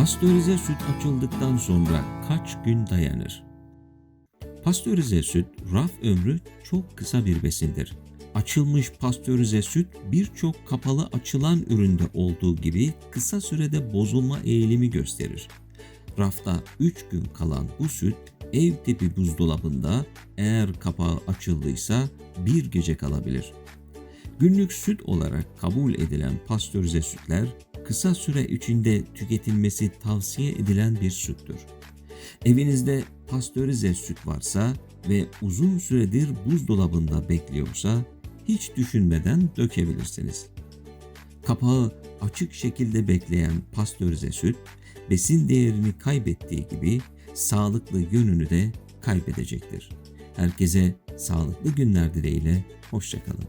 Pastörize süt açıldıktan sonra kaç gün dayanır? Pastörize süt raf ömrü çok kısa bir besindir. Açılmış pastörize süt birçok kapalı açılan üründe olduğu gibi kısa sürede bozulma eğilimi gösterir. Rafta 3 gün kalan bu süt ev tipi buzdolabında eğer kapağı açıldıysa bir gece kalabilir. Günlük süt olarak kabul edilen pastörize sütler kısa süre içinde tüketilmesi tavsiye edilen bir süttür. Evinizde pastörize süt varsa ve uzun süredir buzdolabında bekliyorsa hiç düşünmeden dökebilirsiniz. Kapağı açık şekilde bekleyen pastörize süt besin değerini kaybettiği gibi sağlıklı yönünü de kaybedecektir. Herkese sağlıklı günler dileğiyle hoşçakalın.